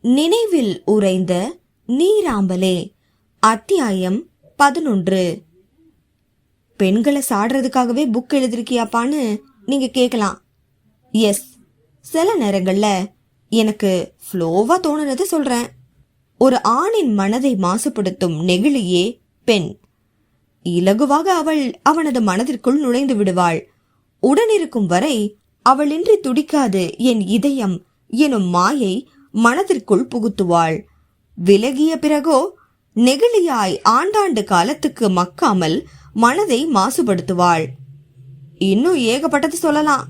நினைவில் உறைந்த நீராம்பலே. அத்தியாயம் பதினொன்று. பெண்களை சாடுறதுக்காகவே புக் எழுதிருக்கியாப்பான்னு நீங்க கேட்கலாம் எஸ் சில நேரங்கள்ல எனக்கு ஃப்ளோவா தோணுனது சொல்றேன். ஒரு ஆணின் மனதை மாசுபடுத்தும் நெகிழியே பெண். இலகுவாக அவள் அவனது மனதிற்குள் நுழைந்து விடுவாள். உடனிருக்கும் வரை அவளின்றி துடிக்காது என் இதயம் எனும் மாயை மனதிற்குள் புகுத்துவாள். விலகிய பிறகோ நெகிழியாய் ஆண்டாண்டு காலத்துக்கு மக்காமல் மனதை மாசுபடுத்துவாள். இன்னும் ஏகப்பட்டது சொல்லலாம்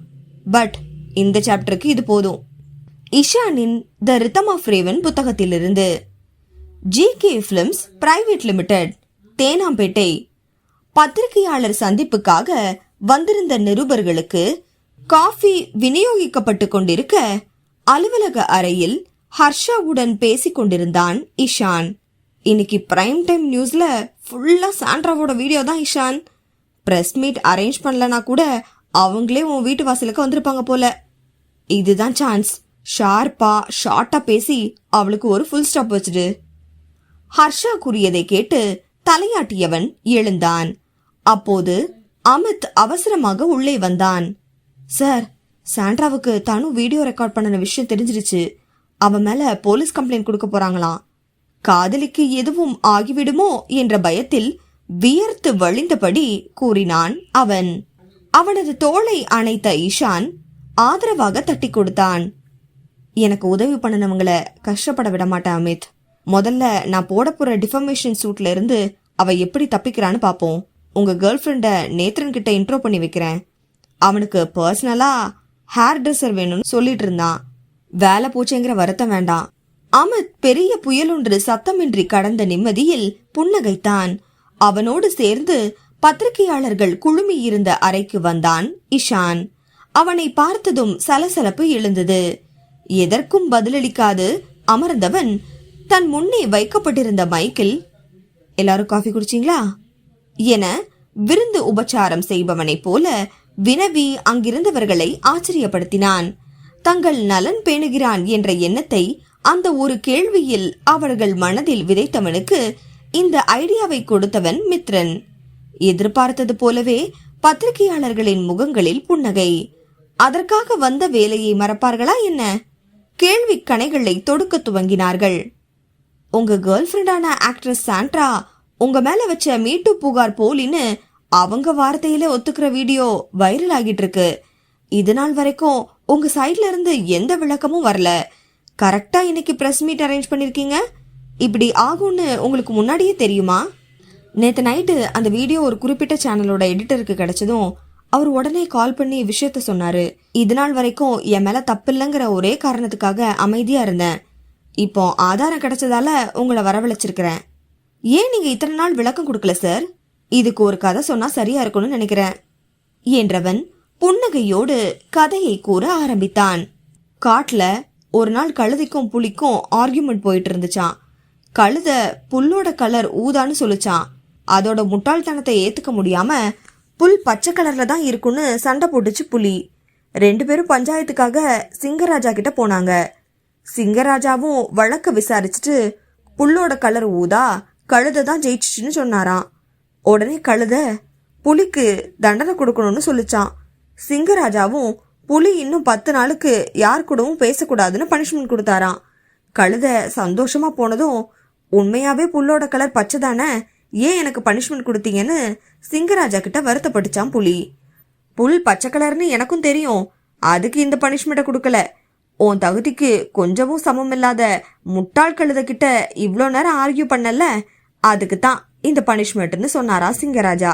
பட் இந்த சாப்டருக்கு இது போதும். இஷானின் த ரித்தம் ஆஃப் ரேவன் புத்தகத்திலிருந்து. G K films private limited Teynampet. பத்திரிகையாளர் சந்திப்புக்காக வந்திருந்த நிருபர்களுக்கு காஃபி விநியோகிக்கப்பட்டு கொண்டிருக்க அலுவலக அறையில் ஹர்ஷாவுடன் பேசிக் கொண்டிருந்தான் இஷான். இன்னைக்கு பிரைம் டைம் நியூஸ்ல ஃபுல்லா சாண்ட்ராவோட வீடியோ தான் இஷான். பிரஸ் மீட் அரேஞ்ச் பண்ணலனா கூட அவங்களே உன் வீட்டு வாசலுக்கு வந்திருப்பாங்க போல. இதுதான் சான்ஸ் ஷார்ப்பா ஷார்ட்டா பேசி அவளுக்கு ஒரு ஃபுல் ஸ்டாப் வச்சுடு. ஹர்ஷா கூறியதை கேட்டு தலையாட்டியவன் எழுந்தான். அப்போது அமித் அவசரமாக உள்ளே வந்தான். சார் சாண்ட்ராவுக்கு தனு வீடியோ ரெக்கார்ட் பண்ணின விஷயம் தெரிஞ்சிருச்சு. அவன் மேல போலீஸ் கம்ப்ளைண்ட் கொடுக்க போறாங்களாம் காதலிக்கு எதுவும் ஆகிவிடுமோ என்ற பயத்தில் வியர்த்து வழிந்தபடி கூறினான் அவன். அவனது தோளை அணைத்த ஈஷான் ஆதரவாக தட்டி கொடுத்தான். எனக்கு உதவி பண்ணினவங்கள கஷ்டப்பட விட மாட்டேன் அமித். முதல்ல நான் போட போற டிஃபர்மேஷன் சூட்ல இருந்து அவ எப்படி தப்பிக்கிறான்னு பாப்போம். உங்க கேர்ள் ஃப்ரெண்ட நேத்ரன் கிட்ட இன்ட்ரோ பண்ணி வைக்கிறேன். அவனுக்கு பர்சனலா ஹேர் ட்ரெஸ்ஸர் வேணும்னு சொல்லிட்டு இருந்தான். வேலை போச்சேங்கிற வருத்தம் வேண்டாம். அமித் பெரிய புயலொன்று சத்தமின்றி கடந்த நிம்மதியில் புன்னகைத்தான். அவனோடு சேர்ந்து பத்திரிகையாளர்கள் குழுமி இருந்த அறைக்கு வந்தான் இஷான். அவனை பார்த்ததும் சலசலப்பு எழுந்தது. எதற்கும் பதிலளிக்காது அமர்ந்தவன் தன் முன்னே வைக்கப்பட்டிருந்த மைக்கில் எல்லாரும் காஃபி குடிச்சீங்களா? என விருந்து உபச்சாரம் செய்பவனைப் போல வினவி அங்கிருந்தவர்களை ஆச்சரியப்படுத்தினான். தங்கள் நலன் பேணுகிறான் என்ற எண்ணத்தை அந்த ஒரு கேள்வியில் அவர்கள் மனதில் விதைத்தவனுக்கு இந்த ஐடியாவை கொடுத்தவன் மித்ரன். எதிர்பார்த்தது போலவே பத்திரிகையாளர்களின் முகங்களில் புன்னகை. அதற்காக வந்த வேலையை மறப்பார்களா என்ன? கேள்வி கணைகளை தொடுக்க துவங்கினார்கள். உங்க கேர்ள் ஃப்ரெண்டான ஆக்ட்ரஸ் சாண்ட்ரா உங்க மேல வச்ச மீட்டு புகார் போலின்னு அவங்க வார்த்தையில ஒத்துக்கிற வீடியோ வைரல் ஆகிட்டு இருக்கு. இது நாள் வரைக்கும் உங்க சைட்ல இருந்து எந்த விளக்கமும் வரல. கரெக்டா இன்னைக்கு ப்ரெஸ் மீட் அரேஞ்ச் பண்ணிருக்கீங்க? இப்படி ஆகும்னு உங்களுக்கு முன்னாடியே தெரியுமா? நேற்று நைட்டு அந்த வீடியோ ஒரு குறிப்பிட்ட சேனலோட எடிட்டருக்கு கிடைச்சதும் அவர் உடனே கால் பண்ணி விஷயத்த சொன்னாரு. இது நாள் வரைக்கும் என் மேல தப்பில்லைங்கிற ஒரே காரணத்துக்காக அமைதியா இருந்தேன். இப்போ ஆதாரம் கிடைச்சதால உங்களை வரவழைச்சிருக்கிறேன். ஏன் நீங்க இத்தனை நாள் விளக்கம் கொடுக்கல சார் இதுக்கு ஒரு கதை சொன்னா சரியா இருக்கும்னு நினைக்கிறேன். என்றவன் புன்னகையோடு கதையை கூற ஆரம்பித்தான். காட்டுல ஒரு நாள் கழுதைக்கும் புலிக்கும் ஆர்கியூமெண்ட் போயிட்டு இருந்துச்சான் கழுத புல்லோட கலர் ஊதான்னு சொல்லிச்சான் அதோட முட்டாள்தனத்தை ஏத்துக்க முடியாம புல் பச்சை கலர்ல தான் இருக்குன்னு சண்டை போட்டுச்சு புலி. ரெண்டு பேரும் பஞ்சாயத்துக்காக சிங்கராஜா கிட்ட போனாங்க. சிங்கராஜாவும் வழக்க விசாரிச்சுட்டு புல்லோட கலர் ஊதா கழுத தான் ஜெயிச்சிச்சுன்னு சொன்னாராம். உடனே கழுத புலிக்கு தண்டனை கொடுக்கணும்னு சொல்லிச்சான் சிங்கராஜாவும் புலி இன்னும் பத்து நாளுக்கு யார் கூடவும் பேசக்கூடாதுன்னு பனிஷ்மெண்ட் கொடுத்தாராம். கழுத சந்தோஷமா போனதும் உண்மையாவே புல்லோட கலர் பச்சை தானே? ஏன் எனக்கு பனிஷ்மெண்ட் கொடுத்தீங்கன்னு? சிங்கராஜா கிட்ட வருத்தப்பட்டுச்சான் புலி. புல் பச்சை கலர்னு எனக்கும் தெரியும். அதுக்கு இந்த பனிஷ்மெண்ட்டை கொடுக்கல. உன் தகுதிக்கு கொஞ்சமும் சமம் இல்லாத முட்டாள் கழுத கிட்ட இவ்வளோ நேரம் ஆர்கியூ பண்ணல? அதுக்கு தான் இந்த பனிஷ்மெண்ட்னு சொன்னாரா சிங்கராஜா.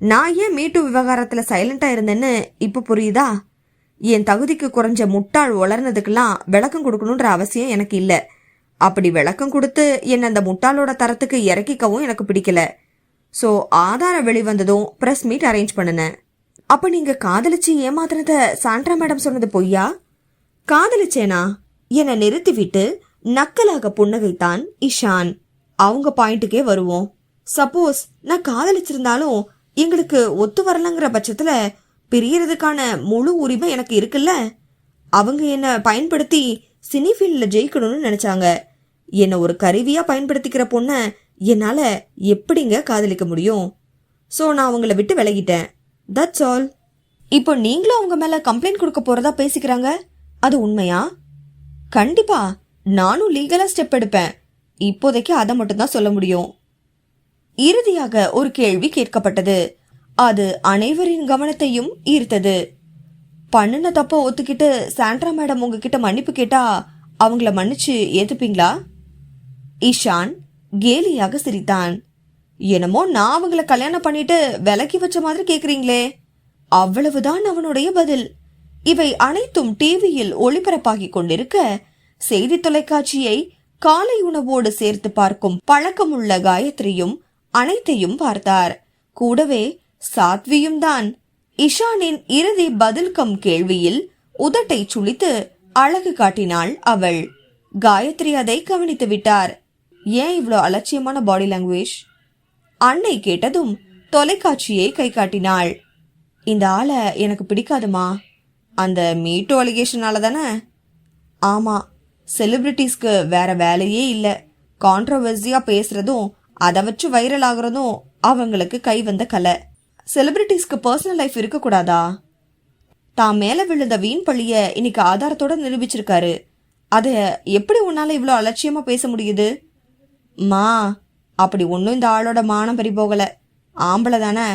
நான் ஏன் மீட்டு விவகாரத்தில் சைலண்டாக இருந்தேன்னு இப்போ புரியுதா? என் தகுதிக்கு குறைஞ்ச முட்டாள் வளர்னதுக்கெல்லாம் விளக்கம் கொடுக்கணுன்ற அவசியம் எனக்கு இல்லை. அப்படி விளக்கம் கொடுத்து என்னை அந்த முட்டாளோட தரத்துக்கு இறக்கிக்கவும் எனக்கு பிடிக்கல. ஸோ ஆதாரம் வெளிவந்ததும் ப்ரெஸ் மீட் அரேஞ்ச் பண்ணினேன். அப்போ நீங்கள் காதலிச்சு ஏமாத்துனத சாண்ட்ரா மேடம் சொன்னது பொய்யா? காதலிச்சேனா? என்னை நிறுத்திவிட்டு நக்கலாக புன்னகைத்தான் இஷான். அவங்க பாயிண்ட்டுக்கே வருவோம். சப்போஸ் நான் காதலிச்சிருந்தாலும் எங்களுக்கு ஒத்து வரலங்கிற பட்சத்தில் பிரியறதுக்கான முழு உரிமை எனக்கு இருக்குல்ல? அவங்க என்னை பயன்படுத்தி சினி ஃபீல்டில் ஜெயிக்கணும்னு நினச்சாங்க. என்னை ஒரு கருவியாக பயன்படுத்திக்கிற பொண்ணை என்னால் எப்படிங்க காதலிக்க முடியும்? ஸோ நான் அவங்கள விட்டு விலகிட்டேன். தட்ஸ் ஆல் இப்போ நீங்களும் அவங்க மேலே கம்ப்ளைண்ட் கொடுக்க போகிறதா பேசிக்கிறாங்க? அது உண்மையா? கண்டிப்பா. நானும் லீகலாக ஸ்டெப் எடுப்பேன். இப்போதைக்கு அதை மட்டும் தான் சொல்ல முடியும். இறுதியாக ஒரு கேள்வி கேட்கப்பட்டது. அது அனைவரின் கவனத்தையும் ஈர்த்தது. பண்ணுன தப்ப ஒத்துக்கிட்டு சாண்ட்ரா மேடம் உங்ககிட்ட மன்னிப்பு கேட்டா அவங்கள மன்னிச்சு ஏத்துப்பீங்களா? ஈஷான் கேலியாக சிரித்தான். என்னமோ நான் அவங்கள கல்யாணம் பண்ணிட்டு விலக்கி வச்ச மாதிரி கேக்குறீங்களே. அவ்வளவுதான் அவனுடைய பதில். இவை அனைத்தும் டிவியில் ஒளிபரப்பாகிக் கொண்டிருக்க செய்தி தொலைக்காட்சியை காலை உணவோடு சேர்த்து பார்க்கும் பழக்கமுள்ள காயத்ரியும் அனைத்தையும் பார்த்தார். கூடவே சாத்வியும் தான். இஷானின் இறுதி பதில் கம் கேள்வியில் உதட்டை சுளித்து அழகு காட்டினாள் அவள். காயத்ரி அதை கவனித்து விட்டார். ஏன் இவ்வளோ அலட்சியமான பாடி லாங்குவேஜ் அன்னை கேட்டதும் தொலைக்காட்சியை கை காட்டினாள். இந்த ஆளை எனக்கு பிடிக்காதுமா? அந்த மீட்டோ அலிகேஷனால தானே? ஆமா செலிபிரிட்டிஸ்க்கு வேற வேலையே இல்லை. கான்ட்ரவர்சியா பேசுறதும் அதை வச்சு வைரல் ஆகுறதும் அவங்களுக்கு கை வந்த கலை. செலிபிரிட்டிஸ்க்கு பர்சனல் லைஃப் இருக்கக்கூடாதா? தான் மேலே விழுந்த வீண் பழிய இன்னைக்கு ஆதாரத்தோட நிரூபிச்சிருக்காரு. அதை எப்படி உன்னால இவ்வளோ அலட்சியமாக பேச முடியுது? மா அப்படி ஒன்றும் இந்த ஆளோட மானம் பறி போகலை ஆம்பளை தானே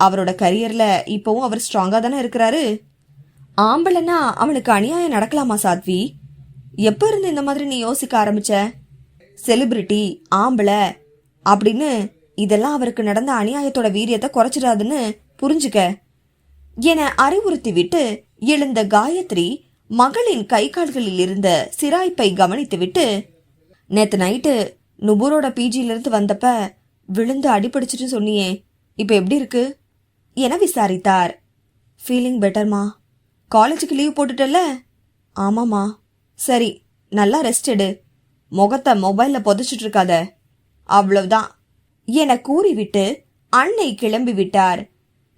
அவரோட கரியரில் இப்போவும் அவர் ஸ்ட்ராங்காக தானே இருக்கிறாரு? ஆம்பளைன்னா அவனுக்கு அநியாயம் நடக்கலாமா சாத்வி? எப்போ இருந்து இந்த மாதிரி நீ யோசிக்க ஆரம்பிச்ச? செலிபிரிட்டி ஆம்பளை அப்படின்னு இதெல்லாம் அவருக்கு நடந்த அநியாயத்தோட வீரியத்தை குறைச்சிடாதுன்னு புரிஞ்சுக்க. என அறிவுறுத்தி விட்டு எழுந்த காயத்ரி மகளின் கை கால்களில் இருந்த சிராய்ப்பை கவனித்துவிட்டு நேத்து நைட்டு நுபுரோட பிஜியிலிருந்து வந்தப்ப விழுந்து அடிபடிச்சிட்டு சொன்னியே இப்ப எப்படி இருக்கு? என விசாரித்தார். ஃபீலிங் பெட்டர்மா காலேஜுக்கு லீவ் போட்டுட்டல ஆமாம்மா. சரி நல்லா ரெஸ்ட் எடு. முகத்தை மொபைல்ல புதைச்சிட்டு இருக்காத. அவ்வளவுதான். என கூறிவிட்டு அன்னை கிளம்பி விட்டார்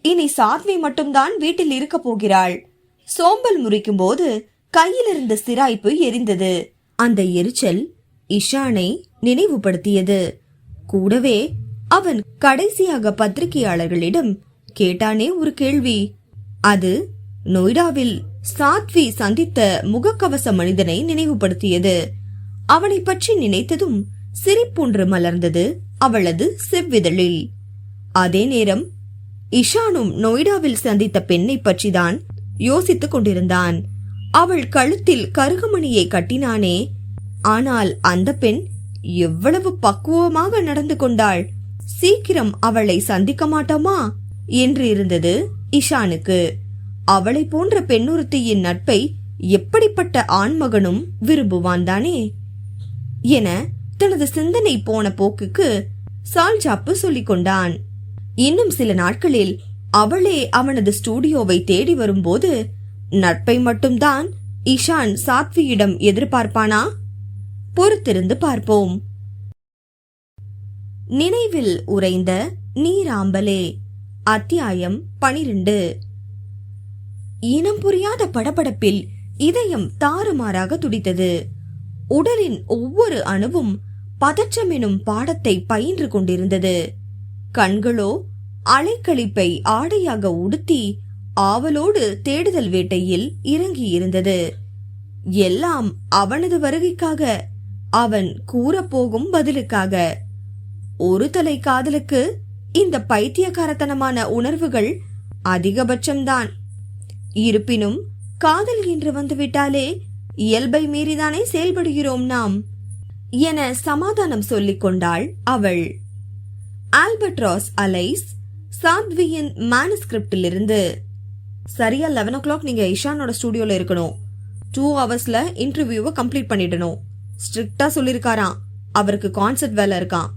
இனி சாத்வி மட்டும்தான் வீட்டில் இருக்க போகிறாள். சோம்பல் முறிக்கும் போது கையில் இருந்த சிராய்ப்பு எரிந்தது. அந்த எரிச்சல் இஷானை நினைவுபடுத்தியது. கூடவே அவன் கடைசியாக பத்திரிகையாளர்களிடம் கேட்டானே ஒரு கேள்வி. அது நொய்டாவில் சாத்வி சந்தித்த முகக்கவச மனிதனை நினைவுபடுத்தியது. அவனை பற்றி நினைத்ததும் சிரிப்புன்று மலர்ந்தது அவளது செவ்விதழில். அதே நேரம் இஷானும் நொய்டாவில் சந்தித்த பெண்ணை பற்றிதான் யோசித்துக் கொண்டிருந்தான். அவள் கழுத்தில் கருகுமணியை கட்டினானே ஆனால் அந்த பெண் எவ்வளவு பக்குவமாக நடந்து கொண்டாள் சீக்கிரம் அவளை சந்திக்க மாட்டோமா? என்று இருந்தது இஷானுக்கு. அவளை போன்ற பெண்ணுறுத்தியின் நட்பை எப்படிப்பட்ட ஆண்மகனும் விரும்புவான் தானே? என தனது சிந்தனை போன போக்குக்கு சால்ஜாப்பு சொல்லிக் கொண்டான். இன்னும் சில நாட்களில் அவளே அவனது ஸ்டூடியோவை தேடி வரும்போது நட்பை மட்டும்தான் இஷான் சாத்வியிடம் எதிர்பார்ப்பானா? பொறுத்திருந்து பார்ப்போம். நினைவில் உறைந்த நீராம்பலே அத்தியாயம் பனிரெண்டு. இனம் புரியாத படபடப்பில் இதயம் தாறுமாறாக துடித்தது. உடலின் ஒவ்வொரு அணுவும் பதற்றம் எனும் பாடத்தை பயின்று கொண்டிருந்தது. கண்களோ அலைக்கழிப்பை ஆடையாக உடுத்தி ஆவலோடு தேடுதல் வேட்டையில் இறங்கி இருந்தது எல்லாம் அவனது வருகைக்காக அவன் கூறப்போகும் பதிலுக்காக. ஒரு தலை காதலுக்கு இந்த பைத்தியக்காரத்தனமான உணர்வுகள் அதிகபட்சம்தான். இருப்பினும் காதல் என்று வந்துவிட்டாலே இயல்பை மீறிதானே செயல்படுகிறோம் நாம். என சமாதானம் சொல்லிக் கொண்டாள் அவள். ஆல்பர்ட்ராஸ் அலைஸ் சாத்வியின் மேனுஸ்கிரிப்டிலிருந்து சரியா லெவன் ஓ கிளாக் நீங்க இஷானோட ஸ்டூடியோல இருக்கணும். டூ ஹவர்ஸ்ல இன்டர்வியூவை கம்ப்ளீட் பண்ணிடணும். ஸ்ட்ரிக்டா சொல்லிருக்காராம். அவருக்கு கான்சர்ட் வேலை இருக்கான்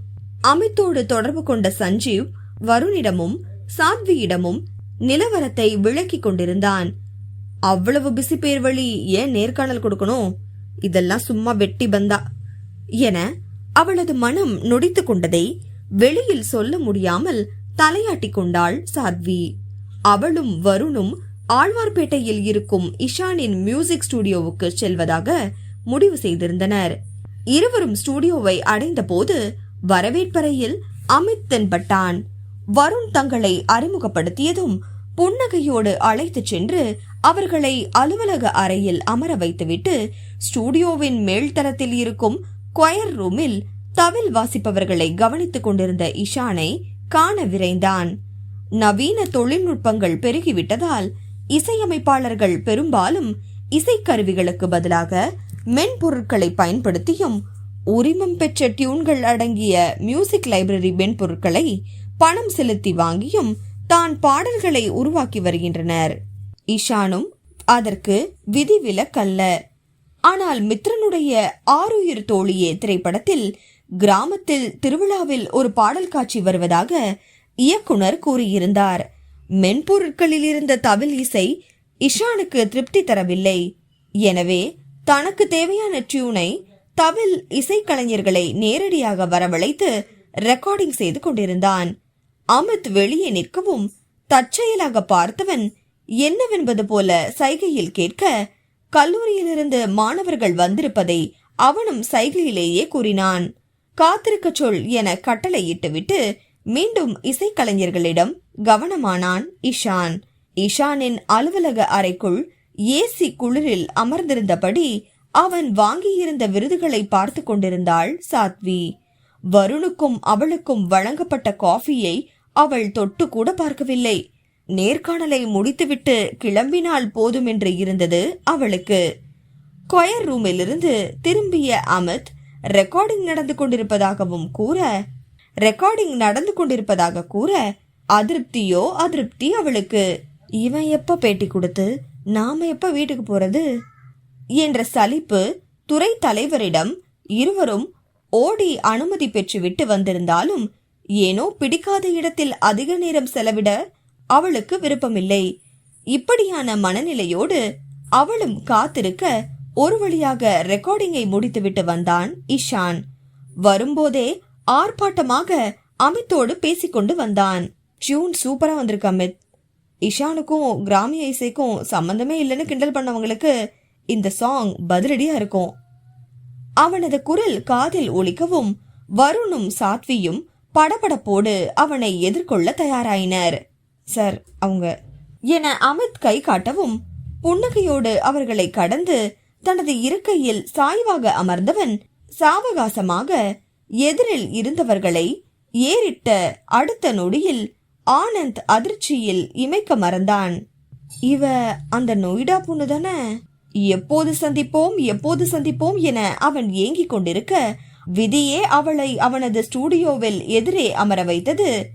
அமித்தோடு தொடர்பு கொண்ட சஞ்சீவ் வருணிடமும் சாத்வியிடமும் நிலவரத்தை விளக்கி கொண்டிருந்தான். அவ்வளவு பிசி பேர் வழி ஏன் நேர்காணல் கொடுக்கணும்? இதெல்லாம் சும்மா வெட்டி பந்தா. என அவளது மனம் நொடித்துக் கொண்டதை வெளியில் சொல்ல முடியாமல் தலையாட்டி கொண்டாள் சாத்வி. அவளும் வருணும் ஆழ்வார்பேட்டையில் இருக்கும் இஷானின் மியூசிக் ஸ்டுடியோவுக்கு செல்வதாக முடிவு செய்திருந்தனர். இருவரும் ஸ்டுடியோவை அடைந்தபோது வரவேற்பறையில் அமித் தென்பட்டான். வருண் தங்களை அறிமுகப்படுத்தியதும் புன்னகையோடு அழைத்துச் சென்று அவர்களை அலுவலக அறையில் அமர வைத்துவிட்டு ஸ்டுடியோவின் மேல்தரத்தில் இருக்கும் கொயர் ரூமில் தவில் வாசிப்பவர்களை கவனித்துக் கொண்டிருந்த இஷானை காண விரைந்தான் நவீன தொழில்நுட்பங்கள் பெருகிவிட்டதால் இசையமைப்பாளர்கள் பெரும்பாலும் இசைக்கருவிகளுக்கு பதிலாக மென்பொருட்களை பயன்படுத்தியும் உரிமம் பெற்ற டியூன்கள் அடங்கிய மியூசிக் லைப்ரரி மென்பொருட்களை பணம் செலுத்தி வாங்கியும் தான் பாடல்களை உருவாக்கி வருகின்றனர் இஷானும் அதற்கு விதிவிலக்கல்ல ஆனால் மித்ரனுடைய ஆருயிர் தோழியே திரைப்படத்தில் கிராமத்தில் திருவிழாவில் ஒரு பாடல் காட்சி வருவதாக இயக்குனர் கூறியிருந்தார். மென்பொருட்களில் இருந்த தவில் இசை இஷானுக்கு திருப்தி தரவில்லை. எனவே தனக்கு தேவையான டியூனை தவில் இசைக்கலைஞர்களை நேரடியாக வரவழைத்து ரெக்கார்டிங் செய்து கொண்டிருந்தான். அமித் வெளியே நிற்கவும் தற்செயலாக பார்த்தவன் என்னவென்பது போல சைகையில் கேட்க கல்லூரியிலிருந்து மாணவர்கள் வந்திருப்பதை அவனும் சைகையிலேயே கூறினான். காத்திருக்க சொல் என கட்டளையிட்டுவிட்டு மீண்டும் இசைக்கலைஞர்களிடம் கவனமானான் இஷான். இஷானின் அலுவலக அறைக்குள் ஏசி குளிரில் அமர்ந்திருந்தபடி அவன் வாங்கியிருந்த விருதுகளை பார்த்து கொண்டிருந்தாள் சாத்வி. வருணுக்கும் அவளுக்கும் வழங்கப்பட்ட காஃபியை அவள் தொட்டு கூட பார்க்கவில்லை. நேர்காணலை முடித்துவிட்டு கிளம்பினால் போதும் என்று இருந்தது அவளுக்கு. கொயர் ரூமிலிருந்து திரும்பிய அமித் ரெக்கார்டிங் நடந்து கொண்டிருப்பதாகவும் கூற ரெக்கார்டிங் நடந்து கொண்டிருப்பதாக கூற அதிருப்தியோ அதிருப்தி அவளுக்கு. இவன் எப்ப பேட்டி கொடுத்து? நாம எப்ப வீட்டுக்கு போறது? என்ற சலிப்பு துறை தலைவரிடம் இருவரும் ஓடி அனுமதி பெற்றுவிட்டு வந்திருந்தாலும் ஏனோ பிடிக்காத இடத்தில் அதிக நேரம் செலவிட அவளுக்கு விருப்பமில்லை. இப்படியான மனநிலையோடு அவளும் காத்திருக்க ஒரு வழியாக ரெக்கார்டிங்கை முடித்துவிட்டு வந்தான் இஷான். வரும்போதே ஆர்ப்பாட்டமாக அமித்தோடு பேசிக்கொண்டு வந்தான். டியூன் சூப்பரா வந்திருக்கு அமித். இஷானுக்கும் கிராமிய இசைக்கும் சம்பந்தமே இல்லைன்னு கிண்டல் பண்ணவங்களுக்கு இந்த சாங் பதிலடியா இருக்கும். அவனது குரல் காதில் ஒழிக்கவும் வருணும் சாத்வியும் படபடப்போடு அவனை எதிர்கொள்ள தயாராயினர். சார் அவங்க. என அமித் கை காட்டவும் புன்னகையோடு அவர்களை கடந்து தனது இருக்கையில் சாய்வாக அமர்ந்தவன் சாவகாசமாக எதிரில் இருந்தவர்களை ஏறிட்ட அடுத்த நொடியில் ஆனந்த் அதிர்ச்சியில் இமைக்க மறந்தான். இவ அந்த நொய்டா பொண்ணு தானே? எப்போது சந்திப்போம் எப்போது சந்திப்போம் என அவன் ஏங்கிக் கொண்டிருக்க விதியே அவளை அவனது ஸ்டூடியோவில் எதிரே அமர வைத்தது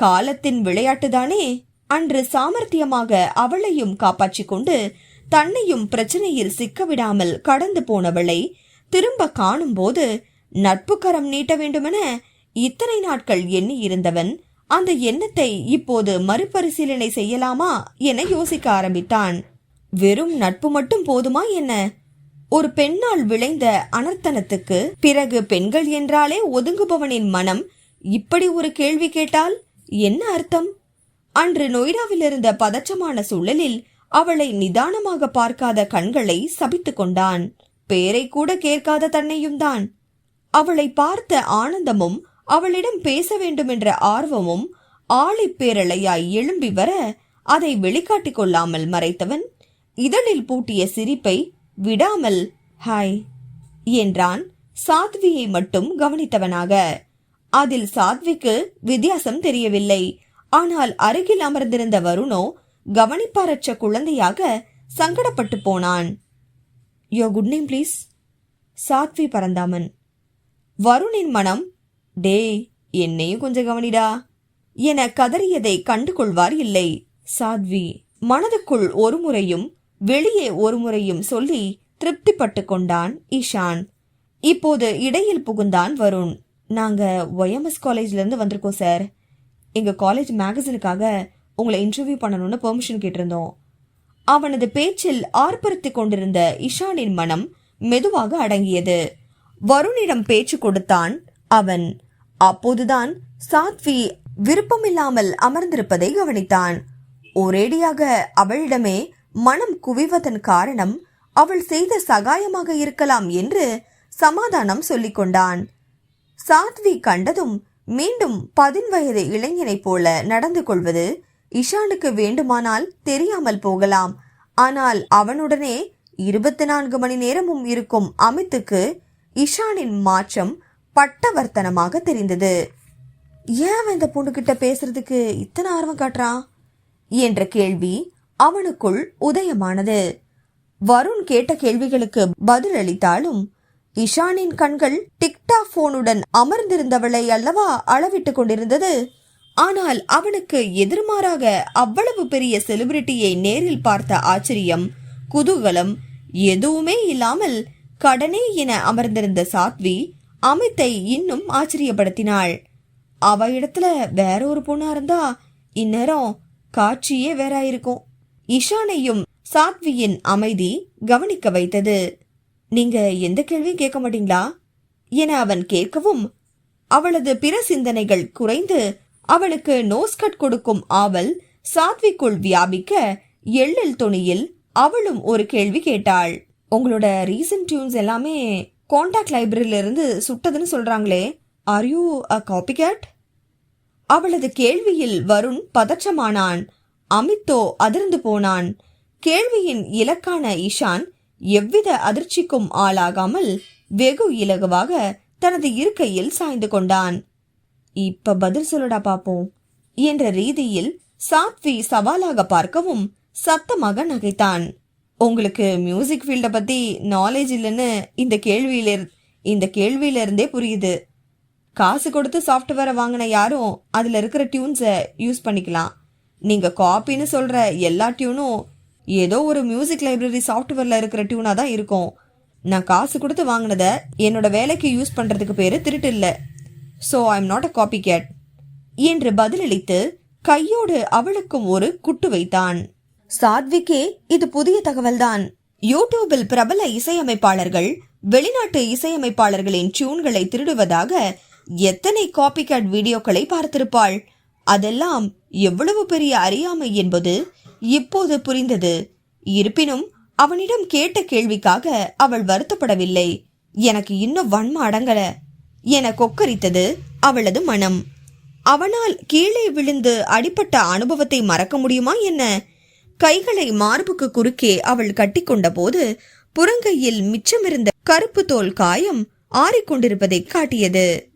காலத்தின் விளையாட்டுதானே? அன்று சாமர்த்தியமாக அவளையும் காப்பாற்றிக் கொண்டு தன்னையும் பிரச்சனையில் சிக்கவிடாமல் கடந்து போனவளை திரும்ப காணும்போது நட்பு கரம் நீட்ட வேண்டுமென இத்தனை நாட்கள் எண்ணி இருந்தவன் அந்த எண்ணத்தை இப்போது மறுபரிசீலனை செய்யலாமா என யோசிக்க ஆரம்பித்தான். வெறும் நட்பு மட்டும் போதுமா என்ன? ஒரு பெண்ணால் விளைந்த அனர்த்தனத்துக்கு பிறகு பெண்கள் என்றாலே ஒதுங்குபவனின் மனம் இப்படி ஒரு கேள்வி கேட்டால் என்ன அர்த்தம்? அன்று நொய்டாவில் இருந்த பதற்றமான சூழலில் அவளை நிதானமாக பார்க்காத கண்களை சபித்து கொண்டான். பேரை கூட கேட்காத தன்னையும் தான். அவளை பார்த்த ஆனந்தமும் அவளிடம் பேச வேண்டும் என்ற ஆர்வமும் ஆளிப்பேரலையாய் எழும்பி வர அதை வெளிக்காட்டிக் கொள்ளாமல் மறைத்தவன் இதழில் பூட்டிய சிரிப்பை விடாமல் ஹாய் என்றான். சாத்வியை மட்டும் கவனித்தவனாக அதில் சாத்விக்கு வித்தியாசம் தெரியவில்லை. ஆனால் அருகில் அமர்ந்திருந்த வருணோ கவனிப்பாரற்ற குழந்தையாக சங்கடப்பட்டு போனான். Your good name please Sathvi Paranthaman. வருணின் மனம் டேய் என்னையும் கொஞ்சம் கவனிடா என கதறியதை கண்டு கொள்வார் இல்லை. சாத்வி மனதுக்குள் ஒரு முறையும் வெளியே ஒரு முறையும் சொல்லி திருப்திப்பட்டு கொண்டான் ஈஷான். இப்போது இடையில் புகுந்தான் வருண். நாங்கள் ஒய்எம்எஸ் காலேஜ்லேருந்து வந்திருக்கோம் சார் எங்கள் காலேஜ் மேகசினுக்காக உங்களை இன்டர்வியூ பண்ணணும்னு பெர்மிஷன் கேட்டிருந்தோம். அவனது பேச்சில் ஆர்ப்பரித்து கொண்டிருந்த இஷானின் மனம் மெதுவாக அடங்கியது. வருணிடம் பேச்சு கொடுத்தான் அவன். அப்போதுதான் சாத்வி விருப்பமில்லாமல் அமர்ந்திருப்பதை கவனித்தான். ஒரேடியாக அவளிடமே மனம் குவிவதன் காரணம் அவள் செய்த சகாயமாக இருக்கலாம் என்று சமாதானம் சொல்லிக் கொண்டான் சாத்வி கண்டதும் மீண்டும் பதின்வயது இளைஞனைப் போல நடந்து கொள்வது இஷானுக்கு வேண்டுமானால் தெரியாமல் போகலாம். ஆனால் அவனுடனே இருபத்தி நான்கு மணி நேரமும் இருக்கும் அமித்துக்கு இஷானின் மாற்றம் பட்டவர்த்தனமாக தெரிந்தது. ஏன் இந்த பொண்ணுகிட்ட பேசுறதுக்கு இத்தனை ஆர்வம் காட்டுறான் என்ற கேள்வி அவனுக்குள் உதயமானது. வருண் கேட்ட கேள்விகளுக்கு பதில் அளித்தாலும் இஷானின் கண்கள் டிக்டா போனுடன் அமர்ந்திருந்தவளை அல்லவா அளவிட்டுக் கொண்டிருந்தது. ஆனால் அவனுக்கு எதிர்மாறாக அவ்வளவு பெரிய செலிபிரிட்டியை நேரில் பார்த்த ஆச்சரியம் குதூகலம் எதுவுமே இல்லாமல் கடனே என அமர்ந்திருந்த சாத்வி அமித்தை இன்னும் ஆச்சரியப்படுத்தினாள். அவ இடத்துல வேற ஒரு பொண்ணா இருந்தா இந்நேரம் காட்சியே வேறாயிருக்கும். இஷானையும் சாத்வியின் அமைதி கவனிக்க வைத்தது. நீங்க எந்த கேள்வியும் கேட்க மாட்டீங்களா? என அவன் கேட்கவும் அவளது பிற சிந்தனைகள் குறைந்து அவளுக்கு நோஸ்கட் கொடுக்கும் ஆவல் சாத்விக்குள் வியாபிக்க எள்ளில் துணியில் அவளும் ஒரு கேள்வி கேட்டாள். உங்களோட ரீசன்ட் டியூன்ஸ் எல்லாமே காண்டாக்ட் லைப்ரரியில இருந்து சுட்டதுன்னு சொல்றாங்களே. Are you a copycat அவளது கேள்வியில் வருண் பதற்றமானான். அமித்தோ அதிர்ந்து போனான். கேள்வியின் இலக்கான இஷான் எவ்வித அதிர்ச்சிக்கும் ஆளாகாமல் வெகு இலகுவாக தனது இருக்கையில் சாய்ந்து கொண்டான். இப்ப பதில் சொல்லடா பாப்போம் என்ற ரீதியில் சாத்வி சவாலாக பார்க்கவும் சத்தமாக நகைத்தான். உங்களுக்கு மியூசிக் ஃபீல்ட பத்தி நாலேஜ் இல்லைன்னு இந்த கேள்வியில இரு- இந்த கேள்வியில இருந்தே புரியுது. காசு கொடுத்து சாஃப்ட்வேரை வாங்கின யாரும் அதுல இருக்கிற டியூன்ஸை யூஸ் பண்ணிக்கலாம். நீங்க காப்பின்னு சொல்ற எல்லா டியூனும் ஏதோ ஒரு மியூசிக் லைப்ரரி சாஃப்ட்வேர்ல இருக்கிற டியூனா தான் இருக்கும். நான் காசு கொடுத்து வாங்கினத என்னோட வேலைக்கு யூஸ் பண்றதுக்கு பேரு திருட்டு இல்ல. So I am not a copycat என்று பதிலளித்து கையோடு அவளுக்கும் ஒரு குட்டு வைத்தான். சாத்விக்கே இது புதிய தகவல்தான். யூடியூபில் பிரபல இசையமைப்பாளர்கள் வெளிநாட்டு இசையமைப்பாளர்களின் டியூன்களை திருடுவதாக எத்தனை காப்பி கேட் வீடியோக்களை பார்த்திருப்பாள்? அதெல்லாம் எவ்வளவு பெரிய அறியாமை என்பது இப்போது புரிந்தது. இருப்பினும் அவனிடம் கேட்ட கேள்விக்காக அவள் வருத்தப்படவில்லை. எனக்கு இன்னும் வன்ம அடங்கல. என கொக்கரித்தது அவளது மனம். அவனால் கீழே விழுந்து அடிப்பட்ட அனுபவத்தை மறக்க முடியுமா என்ன? கைகளை மார்புக்கு குறுக்கே அவள் கட்டிக்கொண்ட போது புறங்கையில் மிச்சமிருந்த கருப்பு தோல் காயம் ஆறிக்கொண்டிருப்பதை காட்டியது.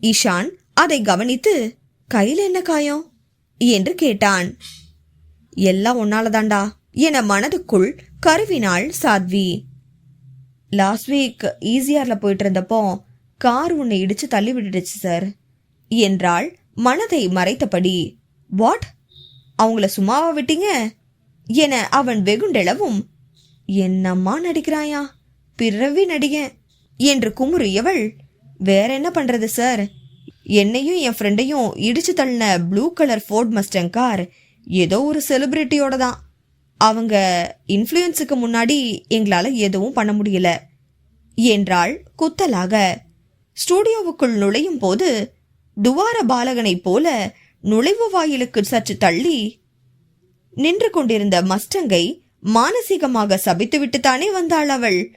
ஈஷான் அதை கவனித்து கையில் என்ன காயம்? என்று கேட்டான். எல்லாம் உன்னாலதாண்டா என மனதுக்குள் கருவினாள் சாத்வி. லாஸ்ட் வீக் ஈஸியார்ல போயிட்டு இருந்தப்போ கார் உன்னை இடிச்சு தள்ளி விட்டுடுச்சு சார் என்றாள் மனதை மறைத்தபடி. வாட் அவங்கள சும்மாவா விட்டீங்க? என அவன் வெகுண்டெழவும் என்னம்மா நடிக்கிறாயா? பிறவி நடிகன் என்று குமுறியவள். வேற என்ன பண்றது சார் என்னையும் என் ஃப்ரெண்டையும் இடிச்சு தள்ளின blue colour Ford Mustang car ஏதோ ஒரு செலிபிரிட்டியோட தான். அவங்க இன்ஃப்ளூயன்ஸுக்கு முன்னாடி எங்களால் எதுவும் பண்ண முடியல. என்றாள் குத்தலாக. ஸ்டூடியோவுக்குள் நுழையும் போது துவார பாலகனைப் போல நுழைவு வாயிலுக்கு சற்று தள்ளி நின்று கொண்டிருந்த மஸ்டங்கை மானசீகமாக சபித்துவிட்டுத்தானே வந்தாள் அவள்.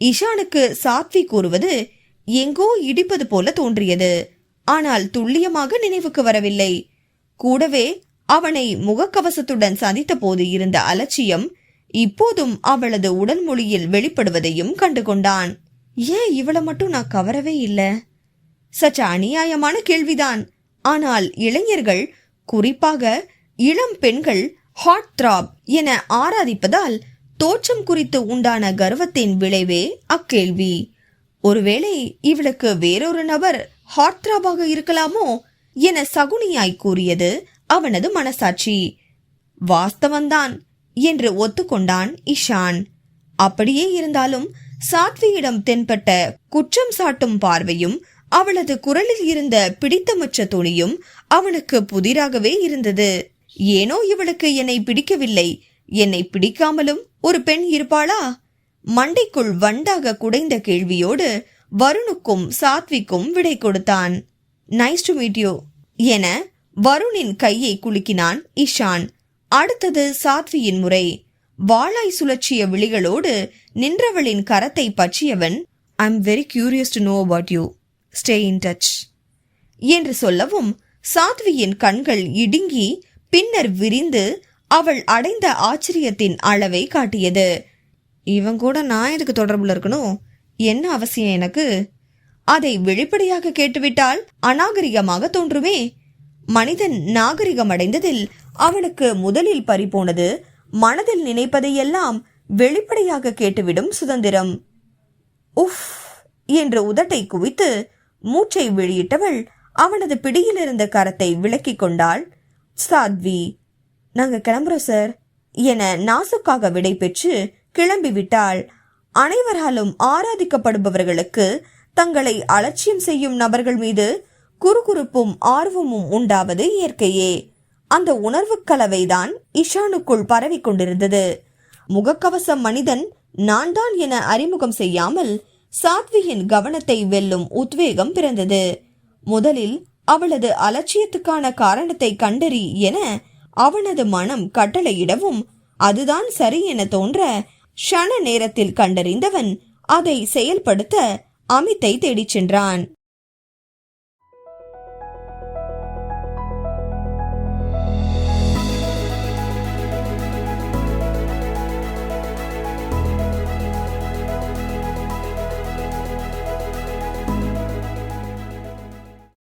இஷானுக்கு சாத்வி கூறுவது எங்கோ இடிப்பது போல தோன்றியது. ஆனால் துல்லியமாக நினைவுக்கு வரவில்லை. கூடவே அவனை முகக்கவசத்துடன் சந்தித்த போது இருந்த அலட்சியம் இப்போதும் அவளது உடல் மொழியில் வெளிப்படுவதையும் கண்டு கொண்டான் ஏன் இவளை மட்டும் நான் கவரவே இல்லை? சற்று அநியாயமான கேள்விதான். ஆனால் இளைஞர்கள் குறிப்பாக இளம் பெண்கள் ஹாட் த்ராப் என ஆராதிப்பதால் தோற்றம் குறித்து உண்டான கர்வத்தின் விளைவே அக்கேள்வி. ஒருவேளை இவளுக்கு வேறொரு நபர் ஹாட் த்ராபாக இருக்கலாமோ? என சகுனியாய் கூறியது அவனது மனசாட்சி. வாஸ்தவன்தான் என்று ஒத்துக்கொண்டான் இஷான். அப்படியே இருந்தாலும் சாத்வியிடம் தென்பட்ட குற்றம் சாட்டும் பார்வையும் அவளது குரலில் இருந்த பிடித்தமற்ற துணியும் அவனுக்கு புதிராகவே இருந்தது. ஏனோ இவளுக்கு என்னை பிடிக்கவில்லை. என்னை பிடிக்காமலும் ஒரு பெண் இருப்பாளா? மண்டைக்குள் வண்டாக குடைந்த கேள்வியோடு வருணுக்கும் சாத்விக்கும் விடை கொடுத்தான். நைஸ் டு மீட் யூ என வருணின் கையை குலுக்கினான் இஷான். அடுத்தது சாத்வியின் முறை. வாளாய் சுழற்சிய விழிகளோடு நின்றவளின் கரத்தை பற்றியவன் I am very curious to know about you stay in touch என்று சொல்லவும் சாத்வியின் கண்கள் இடுங்கி பின்னர் விரிந்து அவள் அடைந்த ஆச்சரியத்தின் அளவை காட்டியது. இவன் கூட நான் எதுக்கு தொடர்புல இருக்கணும்? என்ன அவசியம் எனக்கு? அதை வெளிப்படையாக கேட்டுவிட்டால் அநாகரிகமாக தோன்றுமே. மனிதன் நாகரிகம் அடைந்ததில் அவனுக்கு முதலில் பறிபோனது. மனதில் நினைப்பதையெல்லாம் வெளிப்படையாக கேட்டுவிடும் சுதந்திரம். உஃப் என்று உதட்டை குவித்து மூச்சை வெளியிட்டவள் அவனது பிடியில் இருந்த கரத்தை விலக்கிக் கொண்டாள். சாத்வி நாங்க கிளம்புறோம் சார் என நாசுக்காக விடை பெற்று கிளம்பி விட்டாள் அனைவராலும் ஆராதிக்கப்படுபவர்களுக்கு தங்களை அலட்சியம் செய்யும் நபர்கள் மீது குறுகுறுப்பும் ஆர்வமும் உண்டாவது இயற்கையே. அந்த உணர்வு கலவைதான் இஷானுக்குள் பரவிக் கொண்டிருந்தது. முகக்கவசம் மனிதன் நான் தான் என அறிமுகம் செய்யாமல் சாத்வியின் கவனத்தை வெல்லும் உத்வேகம் பிறந்தது. முதலில் அவளது அலட்சியத்துக்கான காரணத்தை கண்டறி என அவனது மனம் கட்டளையிடவும் அதுதான் சரி என தோன்ற ஷண நேரத்தில் கண்டறிந்தவன் அதை செயல்படுத்த அமித்தை தேடிச் சென்றான்.